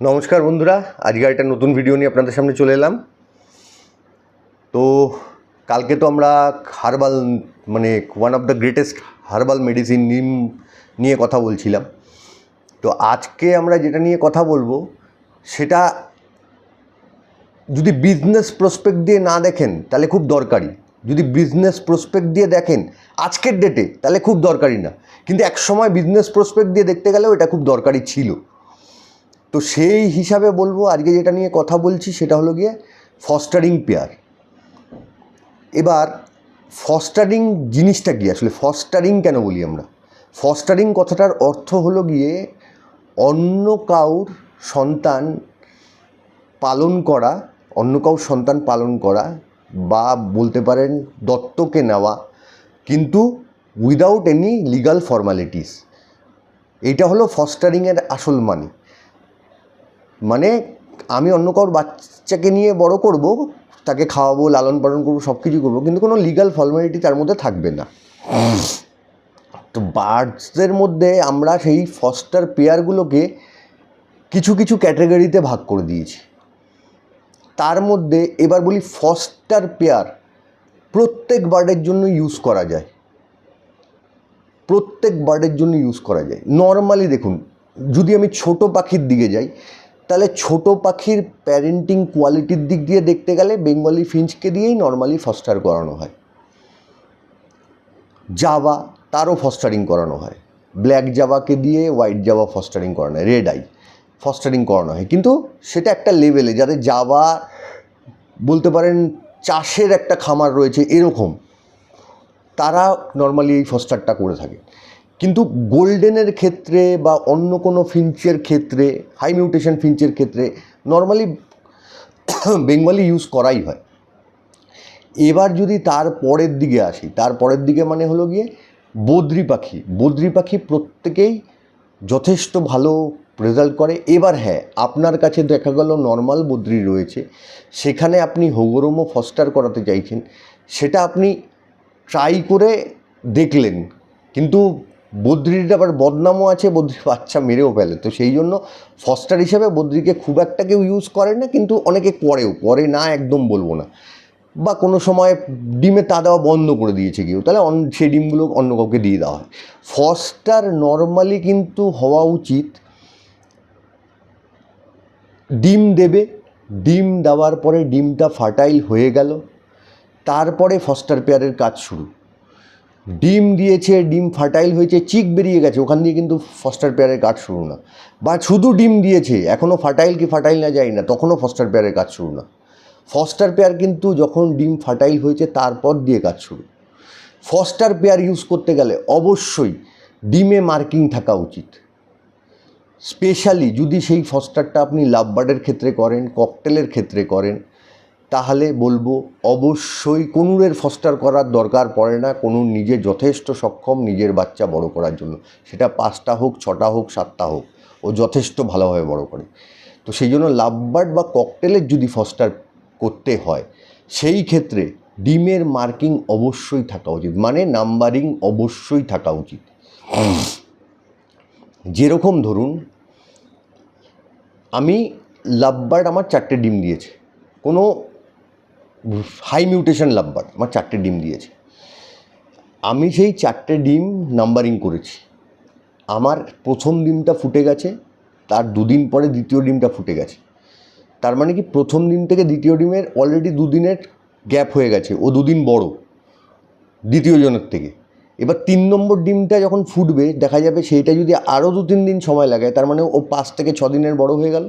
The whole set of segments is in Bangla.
নমস্কার বন্ধুরা, আজকে একটা নতুন ভিডিও নিয়ে আপনাদের সামনে চলে এলাম। তো কালকে তো আমরা হার্বাল মানে one of the greatest herbal medicine neem নিয়ে কথা বলছিলাম। তো আজকে আমরা যেটা নিয়ে কথা বলব, সেটা যদি বিজনেস প্রসপেক্ট দিয়ে না দেখেন, তাহলে খুব দরকারি। যদি বিজনেস প্রসপেক্ট দিয়ে দেখেন, আজকের ডেটে তাহলে খুব দরকারি না। কিন্তু এক সময় বিজনেস প্রসপেক্ট দিয়ে দেখতে গেলেও এটা খুব দরকারি ছিল। তো সেই হিসাবে বলব, আজকে যেটা নিয়ে কথা বলছি সেটা হলো গিয়ে ফস্টারিং পেয়ার এবার ফস্টারিং জিনিসটা কি? আসলে ফস্টারিং কেন বলি আমরা? ফস্টারিং কথাটার অর্থ হলো গিয়ে অন্য কাউর সন্তান পালন করা, অন্য কাউর সন্তান পালন করা বা বলতে পারেন দত্তকে নেওয়া, কিন্তু উইদাউট এনি লিগাল ফর্মালিটিস এটা হলো ফস্টারিংয়ের আসল মানে। মানে আমি অন্য কারোর বাচ্চাকে নিয়ে বড় করব, তাকে খাওয়াবো, লালন পালন করব সব কিছু করব, কিন্তু কোনো লিগাল ফর্মালিটি তার মধ্যে থাকবে না। তো বার্ডসদের মধ্যে আমরা সেই ফস্টার পেয়ারগুলোকে কিছু কিছু ক্যাটাগরিতে ভাগ করে দিয়েছি। তার মধ্যে এবার বলি ফস্টার পেয়ার প্রত্যেক বার্ডের জন্য ইউজ করা যায়। প্রত্যেক বার্ডের জন্য ইউজ করা যায়। নর্মালি দেখুন, যদি আমি ছোট পাখির দিকে যাই তাহলে ছোট পাখির প্যারেন্টিং কোয়ালিটির দিক দিয়ে দেখতে গেলে বেঙ্গলি ফিঞ্চকে দিয়েই নর্মালি ফস্টার করানো হয়। জাভা তারও ফস্টারিং করানো হয়। ব্ল্যাক জাভাকে দিয়ে হোয়াইট জাভা ফস্টারিং করানো হয়। রেড আই ফস্টারিং করানো হয়। কিন্তু সেটা একটা লেভেলে যাদের জাভা বলতে পারেন চাষের একটা খামার রয়েছে এরকম, তারা নর্মালি এই ফস্টারটা করে থাকে। কিন্তু গোল্ডেনের ক্ষেত্রে বা অন্য কোনো ফিঞ্চের ক্ষেত্রে হাই মিউটেশন ফিঞ্চের ক্ষেত্রে নর্মালি বেঙ্গলি ইউজ করাই হয়। এবার যদি তার পরের দিকে আসি, তার পরের দিকে মানে হলো গিয়ে বদ্রি পাখি। বদ্রি পাখি প্রত্যেকেই যথেষ্ট ভালো রেজাল্ট করে। এবার হ্যাঁ আপনার কাছে দেখা গেল নর্মাল বদ্রি রয়েছে। সেখানে আপনি হোগরমো ফস্টার করাতে চাইছেন, সেটা আপনি ট্রাই করে দেখলেন। কিন্তু বদ্রির আবার বদনামও আছে, বদ্রি বাচ্চা মেরেও ফেলে। তো সেই জন্য ফস্টার হিসাবে বদ্রিকে খুব একটা কেউ ইউজ করে না, কিন্তু অনেকে করেও, করে না একদম বলব না। বা কোনো সময় ডিমে তা দেওয়া বন্ধ করে দিয়েছে কেউ, তাহলে সেই ডিমগুলো অন্য কাউকে দিয়ে দেওয়া হয়। ফস্টার নর্মালি কিন্তু হওয়া উচিত ডিম দেবে, ডিম দেওয়ার পরে ডিমটা ফার্টাইল হয়ে গেল, তারপরে ফস্টার পেয়ারের কাজ শুরু। ডিম দিয়েছে, ডিম ফার্টাইল হয়েছে, চিক বেরিয়ে গেছে, ওখান দিয়ে কিন্তু ফস্টার পেয়ারের কাজ শুরু না। বা শুধু ডিম দিয়েছে এখনও ফার্টাইল কি ফার্টাইল না যায় না, তখনও ফস্টার পেয়ারের কাজ শুরু না। ফস্টার পেয়ার কিন্তু যখন ডিম ফার্টাইল হয়েছে, তারপর দিয়ে কাজ শুরু। ফস্টার পেয়ার ইউজ করতে গেলে অবশ্যই ডিমে মার্কিং থাকা উচিত। স্পেশালি যদি সেই ফস্টারটা আপনি লাভ বার্ডের ক্ষেত্রে করেন ককটেলের ক্ষেত্রে করেন তাহলে বলব, অবশ্যই কোনুরের ফস্টার করার দরকার পড়ে না। কোনুর নিজে যথেষ্ট সক্ষম নিজের বাচ্চা বড় করার জন্য। সেটা পাঁচটা হোক, ছটা হোক, সাতটা হোক, ও যথেষ্ট ভালোভাবে বড় করে। তো সেই জন্য লাভবার্ড বা ককটেলের যদি ফস্টার করতে হয়, সেই ক্ষেত্রে ডিমের মার্কিং অবশ্যই থাকা উচিত। মানে নাম্বারিং অবশ্যই থাকা উচিত। যেরকম ধরুন, আমি লাভবার্ড আমার চারটে ডিম দিয়েছে। কোনো হাই মিউটেশন লাভবার্ড আমার চারটে ডিম দিয়েছে। আমি সেই চারটে ডিম নাম্বারিং করেছি। আমার প্রথম ডিমটা ফুটে গেছে, তার দুদিন পরে দ্বিতীয় ডিমটা ফুটে গেছে। তার মানে কি প্রথম দিন থেকে দ্বিতীয় ডিমের অলরেডি দুদিনের গ্যাপ হয়ে গেছে, ও দুদিন বড়, দ্বিতীয় জনের থেকে। এবার তিন নম্বর ডিমটা যখন ফুটবে, দেখা যাবে সেইটা যদি আরও দু তিন দিন সময় লাগায় তার মানে ও পাঁচ থেকে ছ দিনের বড় হয়ে গেল।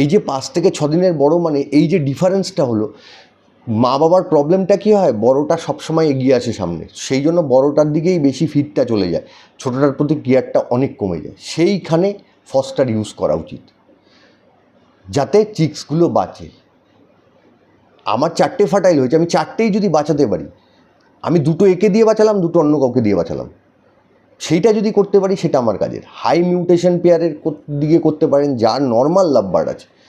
এই যে পাঁচ থেকে ছ দিনের বড় মানে এই যে ডিফারেন্সটা হলো মা বাবার প্রবলেমটা কী হয়? বড়টা সবসময় এগিয়ে আসে সামনে। সেই জন্য বড়টার দিকেই বেশি ফিটটা চলে যায়। ছোটোটার প্রতি কেয়ারটা অনেক কমে যায়। সেইখানে ফস্টার ইউজ করা উচিত। যাতে চিক্সগুলো বাঁচে। আমার চারটে ফাটাইল হয়েছে। আমি চারটেই যদি বাঁচাতে পারি, আমি দুটো একে দিয়ে বাঁচালাম, দুটো অন্য কাউকে দিয়ে বাঁচালাম। সেইটা যদি করতে পারি, সেটা আমার কাজের। হাই মিউটেশন পেয়ারের দিকে করতে পারেন, যার নর্মাল লাভবার আছে।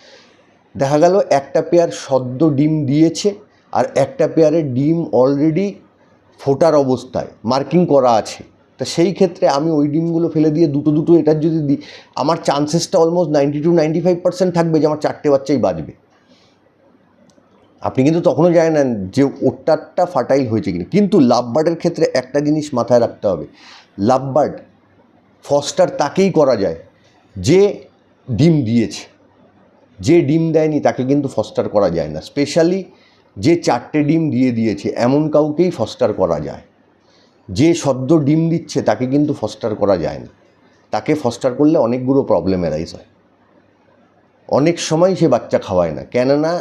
দেখা গেল একটা পেয়ার সদ্য ডিম দিয়েছে আর একটা পেয়ারের ডিম অলরেডি ফোটার অবস্থায় মার্কিং করা আছে। তা সেই ক্ষেত্রে আমি ওই ডিমগুলো ফেলে দিয়ে দুটো দুটো এটার যদি দিই আমার চান্সেসটা almost ninety two ninety five percent থাকবে যে আমার চারটে বাচ্চাই বাঁচবে। আপনি কিন্তু তখনও জানেন যে ওটারটা ফার্টাইল হয়েছে কিনা। কিন্তু লাভবার্ডের ক্ষেত্রে একটা জিনিস মাথায় রাখতে হবে। লাভবার্ড ফস্টার তাকেই করা যায় যে ডিম দিয়েছে। যে ডিম দেয়নি তাকে কিন্তু ফস্টার করা যায় না। স্পেশালি যে চারটে ডিম দিয়ে দিয়েছে, এমন কাউকেই ফস্টার করা যায়। যে সদ্য ডিম দিচ্ছে তাকে কিন্তু ফস্টার করা যায় না। তাকে ফস্টার করলে অনেকগুলো প্রবলেম এরাইজ হয়। অনেক সময় সে বাচ্চা খাওয়ায় না। কেননা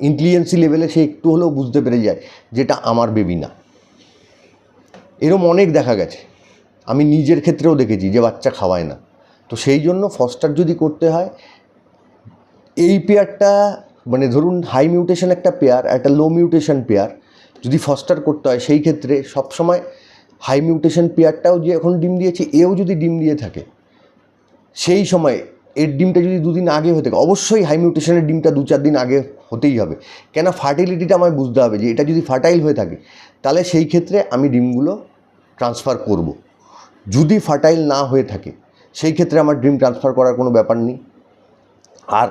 ইন্টেলিজেন্সি লেভেলে সে একটু হলেও বুঝতে পেরে যায় যেটা আমার বেবি না। এরম অনেক দেখা গেছে। আমি নিজের ক্ষেত্রেও দেখেছি যে বাচ্চা খাওয়ায় না। তো সেই জন্য ফস্টার যদি করতে হয় এই পেয়ারটা মানে ধরুন হাই মিউটেশন একটা পেয়ার, একটা লো মিউটেশন পেয়ার যদি ফস্টার করতে হয়, সেই ক্ষেত্রে সবসময় হাই মিউটেশন পেয়ারটাও যে এখন ডিম দিয়েছে, এও যদি ডিম দিয়ে থাকে, সেই সময় এর ডিমটা যদি দুদিন আগে হয়ে থাকে, অবশ্যই হাই মিউটেশনের ডিমটা দু চার দিন আগে হতেই হবে কেন ফার্টিলিটিটা আমায় বুঝতে হবে যে এটা যদি ফার্টাইল হয়ে থাকে, তাহলে সেই ক্ষেত্রে আমি ডিমগুলো ট্রান্সফার করব। যদি ফার্টাইল না হয়ে থাকে, সেই ক্ষেত্রে আমার ডিম ট্রান্সফার করার কোনো ব্যাপার নেই আর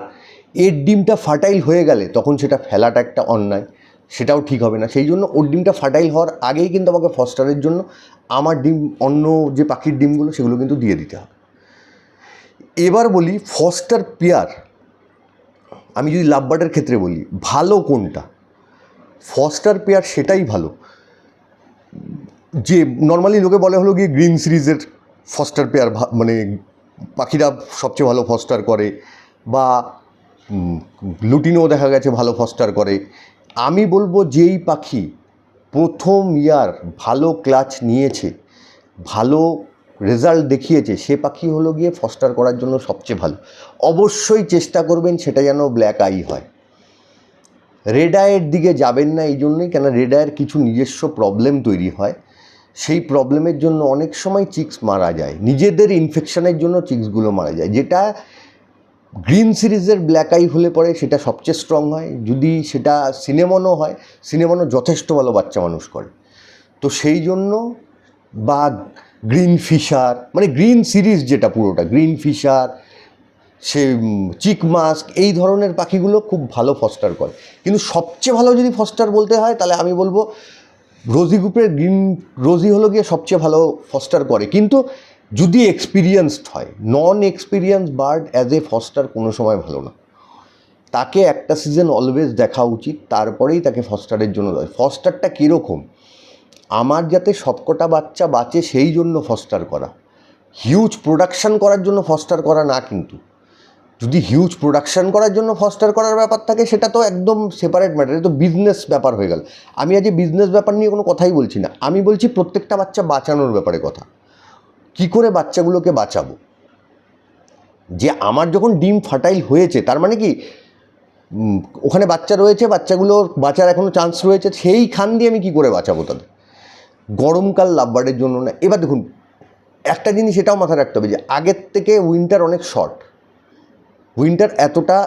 এর ডিমটা ফার্টাইল হয়ে গেলে তখন সেটা ফেলাটা একটা অন্যায়, সেটাও ঠিক হবে না। সেই জন্য ওর ডিমটা ফার্টাইল হওয়ার আগেই কিন্তু আমাকে ফস্টারের জন্য আমার ডিম, অন্য যে পাখির ডিমগুলো সেগুলো কিন্তু দিয়ে দিতে হবে। এবার বলি ফস্টার পেয়ার, আমি যদি লাভবার্ডের ক্ষেত্রে বলি, ভালো কোনটা? ফস্টার পেয়ার সেটাই ভালো। যে নর্মালি লোকে বলে হলো গিয়ে গ্রিন সিরিজের ফস্টার পেয়ার মানে পাখিরা সবচেয়ে ভালো ফস্টার করে, বা লুটিনও দেখা গেছে ভালো ফস্টার করে। আমি বলব যেই পাখি প্রথম ইয়ার ভালো ক্লাচ নিয়েছে, ভালো রেজাল্ট দেখিয়েছে, সে পাখি হলো গিয়ে ফস্টার করার জন্য সবচেয়ে ভালো। অবশ্যই চেষ্টা করবেন সেটা যেন ব্ল্যাক আই হয়। রেড আয়ের দিকে যাবেন না এই জন্যই কেন রেড আয়ের কিছু নিজস্ব প্রবলেম তৈরি হয়। সেই প্রবলেমের জন্য অনেক সময় চিক্স মারা যায়। নিজেদের ইনফেকশনের জন্য চিক্সগুলো মারা যায়। যেটা গ্রিন সিরিজের ব্ল্যাক আই হলে পরে সেটা সবচেয়ে স্ট্রং হয়। যদি সেটা সিনেমনও হয় সিনেমনও যথেষ্ট ভালো বাচ্চা মানুষ করে। তো সেই জন্য বা গ্রিন ফিশার মানে গ্রিন সিরিজ যেটা পুরোটা গ্রিন ফিশার সে চিক মাস্ক এই ধরনের পাখিগুলো খুব ভালো ফস্টার করে। কিন্তু সবচেয়ে ভালো যদি ফস্টার বলতে হয়, তাহলে আমি বলব রোজি গ্রুপের গ্রিন রোজি হলো গিয়ে সবচেয়ে ভালো ফস্টার করে। কিন্তু যদি এক্সপিরিয়েন্সড হয় non experience bird as a foster কোনো সময় ভালো না। তাকে একটা সিজন অলওয়েজ দেখা উচিত, তারপরেই তাকে ফস্টারের জন্য দেয়। ফস্টারটা কীরকম? আমার যাতে সবকটা বাচ্চা বাঁচে সেই জন্য ফস্টার করা। হিউজ প্রোডাকশান করার জন্য ফস্টার করা না কিন্তু। যদি হিউজ প্রোডাকশান করার জন্য ফস্টার করার ব্যাপার থাকে, সেটা তো একদম সেপারেট ম্যাটার তো বিজনেস ব্যাপার হয়ে গেল। আমি আজ বিজনেস ব্যাপার নিয়ে কোনো কথাই বলছি না। আমি বলছি প্রত্যেকটা বাচ্চা বাঁচানোর ব্যাপারে কথা। কি করে বাচ্চাগুলোকে বাঁচাবো? যে আমার যখন ডিম ফার্টাইল হয়েছে, তার মানে কি ওখানে বাচ্চা রয়েছে বাচ্চাগুলোর বাঁচার এখনও চান্স রয়েছে, সেই খান দিয়ে আমি কি করে বাঁচাবো তাদের? গরমকাল লাভবারের জন্য না। এবার দেখুন, একটা জিনিস এটাও মাথায় রাখতে হবে যে, আগের থেকে উইন্টার অনেক শর্ট উইন্টার এতটা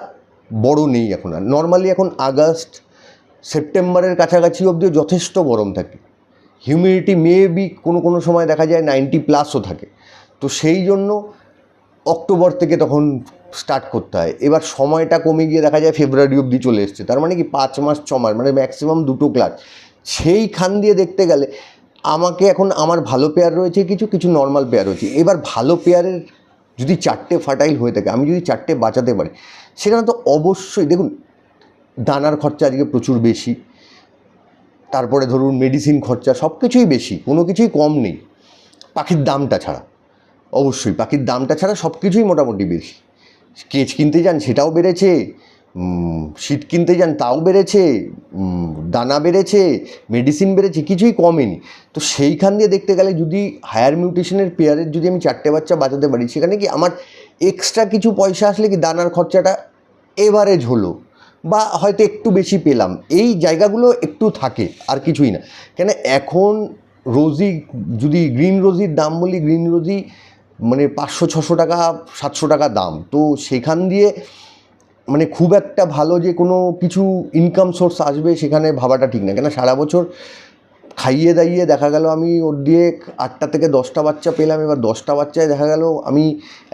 বড় নেই এখন আর। নর্মালি এখন আগস্ট সেপ্টেম্বরের কাছাকাছি অবধিও যথেষ্ট গরম থাকে। হিউমিডিটি মেবি কোনো কোনো সময় দেখা যায় নাইনটি প্লাসও থাকে। তো সেই জন্য অক্টোবর থেকে তখন স্টার্ট করতে হয়। এবার সময়টা কমে গিয়ে দেখা যায় ফেব্রুয়ারি অবধি চলে এসছে। তার মানে কি পাঁচ মাস, ছ মাস মানে ম্যাক্সিমাম দুটো ক্লাস সেই খান দিয়ে দেখতে গেলে আমাকে এখন আমার ভালো পেয়ার রয়েছে কিছু কিছু নর্মাল পেয়ার রয়েছে। এবার ভালো পেয়ারের যদি চারটে ফার্টাইল হয়ে থাকে, আমি যদি চারটে বাঁচাতে পারি, সেখানে তো অবশ্যই দেখুন, দানার খরচা আজকে প্রচুর বেশি। তারপরে ধরুন মেডিসিন খরচা সব কিছুই বেশি, কোনো কিছুই কম নেই। পাখির দামটা ছাড়া, অবশ্যই পাখির দামটা ছাড়া সব কিছুই মোটামুটি বেশি। কেচ কিনতে যান, সেটাও বেড়েছে শীত কিনতে যান, তাও বেড়েছে দানা বেড়েছে মেডিসিন বেড়েছে, কিছুই কমেনি তো সেইখান দিয়ে দেখতে গেলে যদি হায়ার মিউটেশনের পেয়ারের যদি আমি চারটে বাচ্চা বাঁচাতে পারি, সেখানে কি আমার এক্সট্রা কিছু পয়সা আসলে কি দানার খরচাটা এভারেজ হলো? বা হয়তো একটু বেশি পেলাম। এই জায়গাগুলো একটু থাকে, আর কিছুই না। কেন এখন রোজি যদি গ্রিন রোজির দাম বলি, গ্রিন রোজি মানে পাঁচশো, ছশো টাকা, সাতশো টাকা দাম। তো সেখান দিয়ে মানে খুব একটা ভালো যে কোনো কিছু ইনকাম সোর্স আসবে, সেখানে ভাবাটা ঠিক না। কেন সারা বছর খাইয়ে দাইয়ে দেখা গেল আমি ওর দিয়ে আটটা থেকে দশটা বাচ্চা পেলাম, এবার দশটা বাচ্চায় দেখা গেল আমি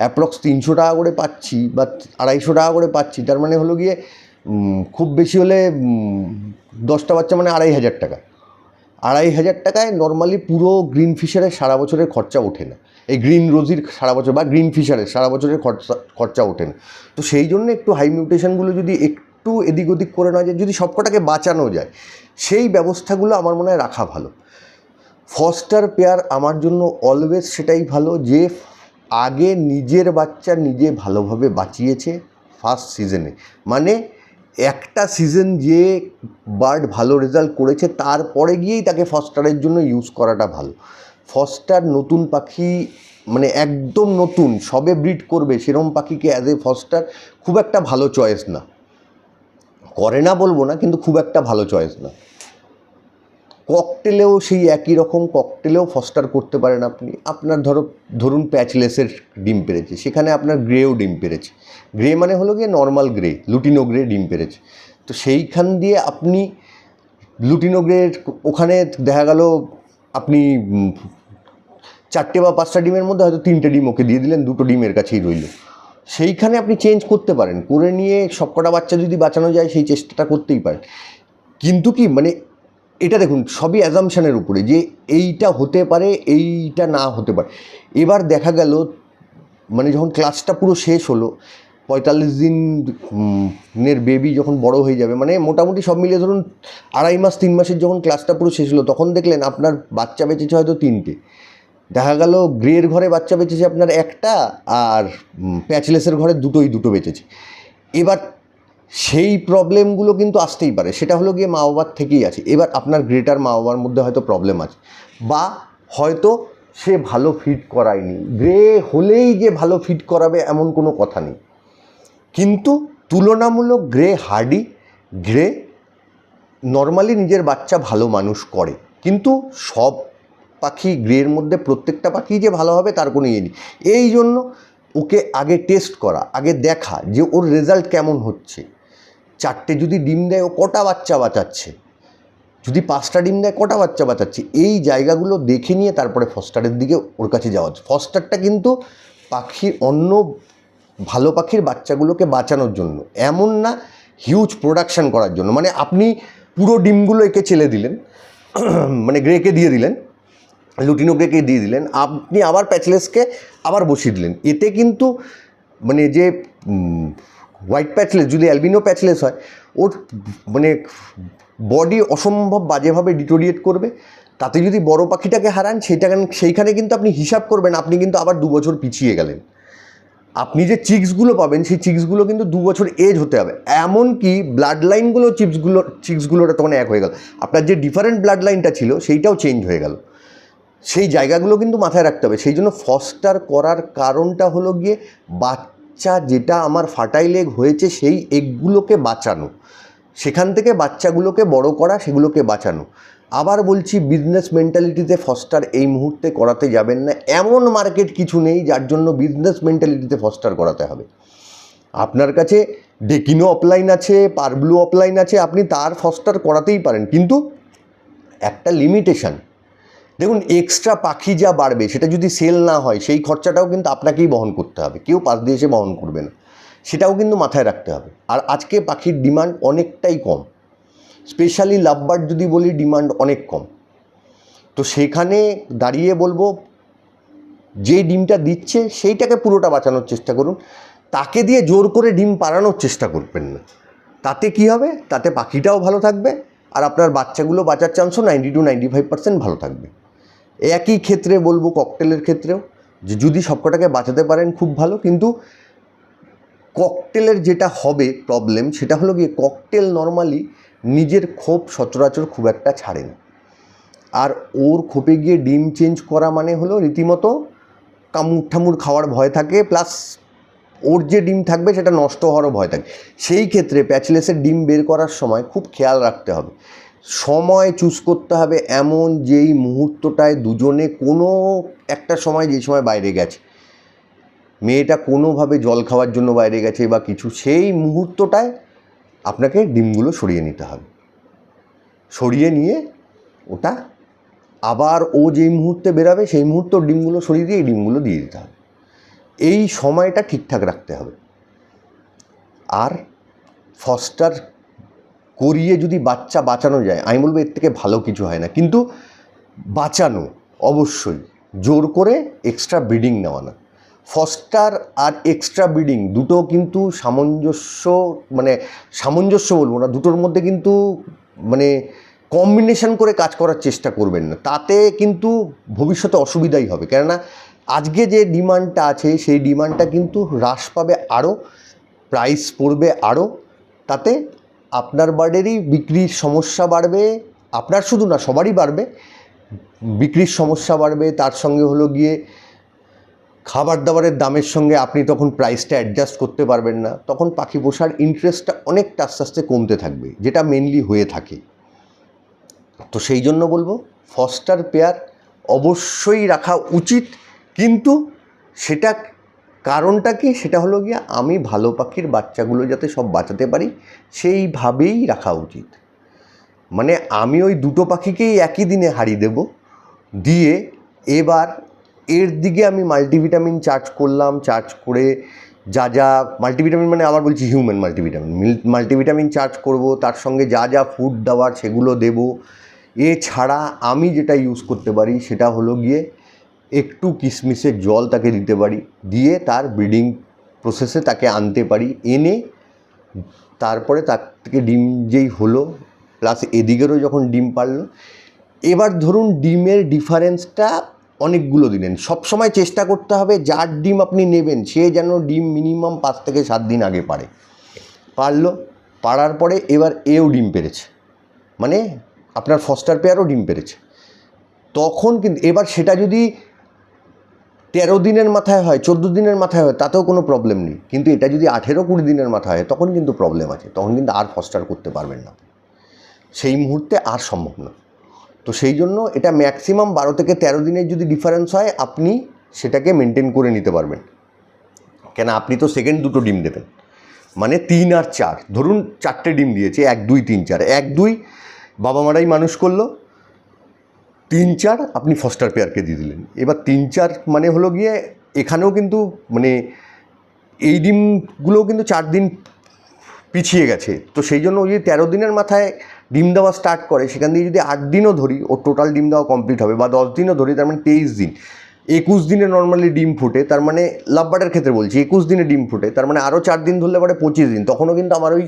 অ্যাপ্রক্স তিনশো টাকা করে পাচ্ছি বা আড়াইশো টাকা করে পাচ্ছি। তার মানে হলো গিয়ে খুব বেশি হলে দশটা বাচ্চা মানে আড়াই হাজার টাকা। আড়াই হাজার টাকায় নর্মালি পুরো গ্রিন ফিশারের সারা বছরের খরচা ওঠে না। এই গ্রিন রোজির সারা বছর বা গ্রিন ফিশারের সারা বছরের খরচা খরচা ওঠে না। তো সেই জন্য একটু হাই মিউটেশনগুলো যদি একটু এদিক ওদিক করে নেওয়া যায়, যদি সবকটাকে বাঁচানো যায়, সেই ব্যবস্থাগুলো আমার মনে হয় রাখা ভালো। ফস্টার পেয়ার আমার জন্য অলওয়েজ সেটাই ভালো যে, আগে নিজের বাচ্চা নিজে ভালোভাবে বাঁচিয়েছে ফার্স্ট সিজনে মানে একটা সিজন যে বার্ড ভালো রেজাল্ট করেছে তারপরে গিয়েই তাকে ফস্টারের জন্য ইউজ করাটা ভালো। ফস্টার নতুন পাখি মানে একদম নতুন, সবে ব্রিড করবে, সেরম পাখিকে অ্যাজ এ ফস্টার খুব একটা ভালো চয়েস না। করে না বলব না, কিন্তু খুব একটা ভালো চয়েস না। ককটেলেও সেই একই রকম ককটেলেও ফস্টার করতে পারেন আপনি। আপনার ধরো, ধরুন প্যাচলেসের ডিম পেরেছে, সেখানে আপনার গ্রেও ডিম পেরেছে। গ্রে মানে হলো গিয়ে নর্মাল গ্রে, লুটিনো গ্রে ডিম পেরেছে। তো সেইখান দিয়ে আপনি লুটিনো গ্রের ওখানে দেখা গেল আপনি চারটে বা পাঁচটা ডিমের মধ্যে হয়তো তিনটে ডিম ওকে দিয়ে দিলেন, দুটো ডিমের কাছেই রইল। সেইখানে আপনি চেঞ্জ করতে পারেন, করে নিয়ে সবকটা বাচ্চা যদি বাঁচানো যায় সেই চেষ্টাটা করতেই পারেন। কিন্তু কি মানে এটা দেখুন, সবই অ্যাজামশানের উপরে যে এইটা হতে পারে, এইটা না হতে পারে। এবার দেখা গেল মানে যখন ক্লাসটা পুরো শেষ হলো, পঁয়তাল্লিশ দিনের বেবি যখন বড় হয়ে যাবে মানে মোটামুটি সব মিলিয়ে ধরুন আড়াই মাস, তিন মাসের যখন ক্লাসটা পুরো শেষ হলো, তখন দেখলেন আপনার বাচ্চা বেঁচেছে হয়তো তিনটে। দেখা গেল গ্রের ঘরে বাচ্চা বেঁচেছে আপনার একটা, আর প্যাচলেসের ঘরে দুটোই দুটো বেঁচেছে। এবার সেই প্রবলেমগুলো কিন্তু আসতেই পারে। সেটা হলো গিয়ে মা বাবার থেকেই আছে। এবার আপনার গ্রেটার মা বাবার মধ্যে হয়তো প্রবলেম আছে। বা হয়তো সে ভালো ফিট করায়নি। গ্রে হলেই যে ভালো ফিট করাবে এমন কোনো কথা নেই। কিন্তু তুলনামূলক গ্রে হার্ডি গ্রে নর্মালি নিজের বাচ্চা ভালো মানুষ করে। কিন্তু সব পাখি গ্রের মধ্যে প্রত্যেকটা পাখি যে ভালো হবে তার কোনো ইয়ে নেই। এই জন্য ওকে আগে টেস্ট করা, আগে দেখা যে ওর রেজাল্ট কেমন হচ্ছে। চারটে যদি ডিম দেয়, ও কটা বাচ্চা বাঁচাচ্ছে? যদি পাঁচটা ডিম দেয়, কটা বাচ্চা বাঁচাচ্ছে? এই জায়গাগুলো দেখে নিয়ে তারপরে ফস্টারের দিকে ওর কাছে যাওয়া উচিত। ফস্টারটা কিন্তু পাখির অন্য, ভালো পাখির বাচ্চাগুলোকে বাঁচানোর জন্য। এমন না হিউজ প্রোডাকশান করার জন্য। মানে আপনি পুরো ডিমগুলো একে ছেলে দিলেন মানে গ্রেকে দিয়ে দিলেন, লুটিনো গ্রেকে দিয়ে দিলেন, আপনি আবার প্যাচলেসকে আবার বসিয়ে দিলেন। এতে কিন্তু মানে যে হোয়াইট প্যাচলেস যদি অ্যালবিনো প্যাচলেস হয়, ওর মানে বডি অসম্ভব বাজেভাবে ডিটোরিয়েট করবে। তাতে যদি বড় পাখিটাকে হারান সেটা সেইখানে কিন্তু আপনি হিসাব করবেন, আপনি কিন্তু আবার দু বছর পিছিয়ে গেলেন। আপনি যে চিক্সগুলো পাবেন, সেই চিক্সগুলো কিন্তু দু বছর এজ হতে হবে। এমনকি ব্লাড লাইনগুলো চিপসগুলো চিক্সগুলোটা তখন এক হয়ে গেল। আপনার যে ডিফারেন্ট ব্লাড লাইনটা ছিল, সেইটাও চেঞ্জ হয়ে গেল। সেই জায়গাগুলো কিন্তু মাথায় রাখতে হবে। সেই জন্য ফস্টার করার কারণটা হলো গিয়ে বাচ্চা যেটা আমার ফার্টাইল এগ হয়েছে, সেই এগগুলোকে বাঁচানো। সেখান থেকে বাচ্চাগুলোকে বড় করা, সেগুলোকে বাঁচানো। আবার বলছি বিজনেস মেন্টালিটিতে ফস্টার এই মুহূর্তে করাতে যাবেন না। এমন মার্কেট কিছু নেই, যার জন্য বিজনেস মেন্টালিটিতে ফস্টার করাতে হবে। আপনার কাছে ডেকিনো অফলাইন আছে পারব্লু অফলাইন আছে, আপনি তার ফস্টার করাতেই পারেন। কিন্তু একটা লিমিটেশন দেখুন এক্সট্রা পাখি যা বাড়বে, সেটা যদি সেল না হয়, সেই খরচাটাও কিন্তু আপনাকেই বহন করতে হবে। কেউ পাশ দিয়ে এসে বহন করবে না। সেটাও কিন্তু মাথায় রাখতে হবে। আর আজকে পাখির ডিমান্ড অনেকটাই কম। স্পেশালি লাভবার্ড যদি বলি ডিমান্ড অনেক কম। তো সেখানে দাঁড়িয়ে বলব, যে ডিমটা দিচ্ছে, সেইটাকে পুরোটা বাঁচানোর চেষ্টা করুন। তাকে দিয়ে জোর করে ডিম পাড়ানোর চেষ্টা করবেন না। তাতে কি হবে? তাতে পাখিটাও ভালো থাকবে, আর আপনার বাচ্চাগুলো বাঁচার চান্সও ninety two ninety five percent ভালো থাকবে। একই ক্ষেত্রে বলব ককটেলের ক্ষেত্রেও, যে যদি সবকটাকে বাঁচাতে পারেন খুব ভালো, কিন্তু ককটেলের যেটা হবে প্রবলেম সেটা হলো গিয়ে ককটেল নর্মালি নিজের ক্ষোভ সচরাচর খুব একটা ছাড়ে না। আর ওর খোপে গিয়ে ডিম চেঞ্জ করা মানে হলো রীতিমতো কামড় ঠামুর খাওয়ার ভয় থাকে প্লাস ওর যে ডিম থাকবে সেটা নষ্ট হওয়ারও ভয় থাকে। সেই ক্ষেত্রে প্যাচলেসের ডিম বের করার সময় খুব খেয়াল রাখতে হবে। সময় চুজ করতে হবে এমন যেই মুহূর্তটায় দুজনে কোনো একটা সময় যে সময় বাইরে গেছে। মেয়েটা কোনোভাবে জল খাওয়ার জন্য বাইরে গেছে বা কিছু, সেই মুহূর্তটায় আপনাকে ডিমগুলো সরিয়ে নিতে হবে। সরিয়ে নিয়ে ওটা আবার ও যেই মুহূর্তে বেরাবে সেই মুহূর্তে ডিমগুলো সরিয়ে দিয়ে এই ডিমগুলো দিয়ে দিতে হবে। এই সময়টা ঠিকঠাক রাখতে হবে। আর ফস্টার করিয়ে যদি বাচ্চা বাঁচানো যায়, আমি বলব এর থেকে ভালো কিছু হয় না। কিন্তু বাঁচানো অবশ্যই, জোর করে এক্সট্রা ব্রিডিং নেওয়া না। ফস্টার আর এক্সট্রা ব্রিডিং দুটো কিন্তু সামঞ্জস্য মানে সামঞ্জস্য বলব না, দুটোর মধ্যে কিন্তু মানে কম্বিনেশন করে কাজ করার চেষ্টা করবেন না। তাতে কিন্তু ভবিষ্যতে অসুবিধাই হবে। কেননা আজকে যে ডিমান্ডটা আছে, সেই ডিমান্ডটা কিন্তু হ্রাস পাবে আরও প্রাইস পড়বে আরও তাতে আপনার বার্ডেরই বিক্রির সমস্যা বাড়বে, আপনার শুধু না, সবারই বাড়বে। বিক্রির সমস্যা বাড়বে, তার সঙ্গে হলো গিয়ে খাবার দাবারের দামের সঙ্গে আপনি তখন প্রাইসটা অ্যাডজাস্ট করতে পারবেন না। তখন পাখি পোষার ইন্টারেস্টটা অনেকটা আস্তে আস্তে কমতে থাকবে, যেটা মেনলি হয়ে থাকে। তো সেই জন্য বলব ফস্টার পেয়ার অবশ্যই রাখা উচিত, কিন্তু সেটা কারণটা কি? সেটা হলো গিয়ে আমি ভালো পাখির বাচ্চাগুলো যাতে সব বাঁচাতে পারি, সেইভাবেই রাখা উচিত। মানে আমি ওই দুটো পাখিকেই একই দিনে হারিয়ে দেব। দিয়ে এবার এর দিকে আমি মাল্টিভিটামিন চার্জ করলাম, চার্জ করে যা যা মাল্টিভিটামিন মানে আবার বলছি হিউম্যান মাল্টিভিটামিন। মাল্টিভিটামিন চার্জ করব, তার সঙ্গে যা যা ফুড দেওয়ার সেগুলো দেবো। এছাড়া আমি যেটা ইউজ করতে পারি সেটা হলো গিয়ে একটু কিশমিশের জল তাকে দিতে পারি, দিয়ে তার ব্রিডিং প্রসেসে তাকে আনতে পারি, এনে তারপরে তার থেকে ডিম যেই হলো প্লাস এদিকেরও যখন ডিম পারল এবার ধরুন ডিমের ডিফারেন্সটা অনেকগুলো দিলেন। সবসময় চেষ্টা করতে হবে যার ডিম আপনি নেবেন, সে যেন ডিম মিনিমাম পাঁচ থেকে সাত দিন আগে পারে পারল পারার পরে এবার এও ডিম পেরেছে। মানে আপনার ফস্টার পেয়ারও ডিম পেরেছে। তখন কিন্তু এবার সেটা যদি তেরো দিনের মাথায় হয়, চোদ্দ দিনের মাথায় হয়, তাতেও কোনো প্রবলেম নেই। কিন্তু এটা যদি আঠেরো কুড়ি দিনের মাথায় হয়, তখন কিন্তু প্রবলেম আছে। তখন কিন্তু আর ফস্টার করতে পারবেন না। সেই মুহূর্তে আর সম্ভব না। তো সেই জন্য এটা ম্যাক্সিমাম বারো থেকে তেরো দিনের যদি ডিফারেন্স হয়, আপনি সেটাকে মেনটেন করে নিতে পারবেন। কেন? আপনি তো সেকেন্ড দুটো ডিম দেবেন। মানে তিন আর চার। ধরুন চারটে ডিম দিয়েছে, এক, দুই, তিন, চার। এক, দুই বাবা মারাই মানুষ করল তিন চার আপনি ফস্টার পেয়ারকে দিয়ে দিলেন। এবার তিন চার মানে হলো গিয়ে এখানেও কিন্তু মানে এই ডিমগুলোও কিন্তু চার দিন পিছিয়ে গেছে। তো সেই জন্য ওই যে তেরো দিনের মাথায় ডিম দেওয়া স্টার্ট করে, সেখান দিয়ে যদি আট দিনও ধরি, ও টোটাল ডিম দেওয়া কমপ্লিট হবে বা দশ দিনও ধরি, তার মানে তেইশ দিন। একুশ দিনে নর্মালি ডিম ফুটে, তার মানে লাভবার্ডের ক্ষেত্রে বলছি, একুশ দিনে ডিম ফুটে, তার মানে আরও চার দিন ধরলে পরে পঁচিশ দিন, তখনও কিন্তু আমার ওই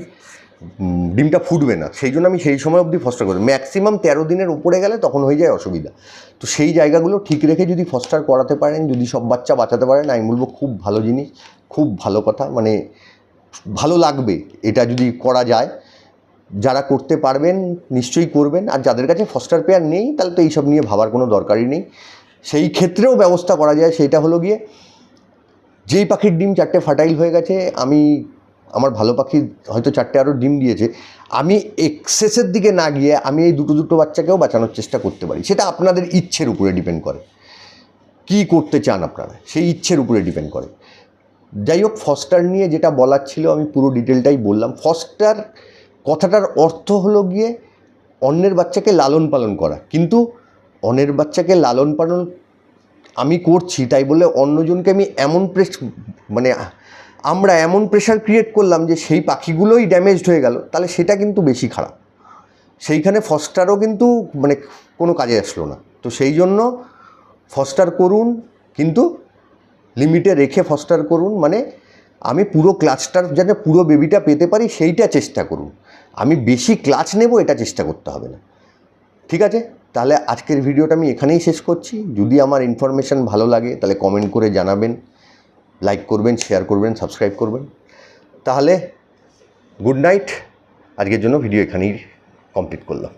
ডিমটা ফুটবে না। সেই জন্য আমি সেই সময় অবধি ফস্টার করি। ম্যাক্সিমাম তেরো দিনের উপরে গেলে তখন হয়ে যায় অসুবিধা। তো সেই জায়গাগুলো ঠিক রেখে যদি ফস্টার করাতে পারেন, যদি সব বাচ্চা বাঁচাতে পারেন, আমি বলব খুব ভালো জিনিস, খুব ভালো কথা। মানে ভালো লাগবে এটা যদি করা যায়। যারা করতে পারবেন, নিশ্চয়ই করবেন। আর যাদের কাছে ফস্টার পেয়ার নেই, তাহলে তো এইসব নিয়ে ভাবার কোনো দরকারই নেই। সেই ক্ষেত্রেও ব্যবস্থা করা যায়। সেটা হলো গিয়ে, যেই পাখির ডিম চারটে ফার্টাইল হয়ে গেছে, আমি আমার ভালো পাখি হয়তো চারটে আরও ডিম দিয়েছে, আমি এক্সেসের দিকে না গিয়ে আমি এই দুটো দুটো বাচ্চাকেও বাঁচানোর চেষ্টা করতে পারি। সেটা আপনাদের ইচ্ছের উপরে ডিপেন্ড করে। কি করতে চান আপনারা? সেই ইচ্ছের উপরে ডিপেন্ড করে। যাই হোক, ফস্টার নিয়ে যেটা বলার ছিল, আমি পুরো ডিটেলটাই বললাম। ফস্টার কথাটার অর্থ হলো গিয়ে অন্যের বাচ্চাকে লালন পালন করা। কিন্তু অন্যের বাচ্চাকে লালন পালন আমি করছি, তাই বলে অন্যজনকে আমি এমন প্রেস মানে আমরা এমন প্রেশার ক্রিয়েট করলাম যে সেই পাখিগুলোই ড্যামেজড হয়ে গেল, তাহলে সেটা কিন্তু বেশি খারাপ। সেইখানে ফস্টারও কিন্তু মানে কোনো কাজে আসলো না। তো সেই জন্য ফস্টার করুন, কিন্তু লিমিটে রেখে ফস্টার করুন মানে আমি পুরো ক্লাচটার যাতে পুরো বেবিটা পেতে পারি, সেইটা চেষ্টা করুন। আমি বেশি ক্লাচ নেব, এটা চেষ্টা করতে হবে না। ঠিক আছে? তাহলে আজকের ভিডিওটা আমি এখানেই শেষ করছি। যদি আমার ইনফরমেশান ভালো লাগে, তাহলে কমেন্ট করে জানাবেন। লাইক করবেন শেয়ার করবেন সাবস্ক্রাইব করবেন। তাহলে গুড নাইট আজকের জন্য ভিডিও এখানেই কমপ্লিট করলাম।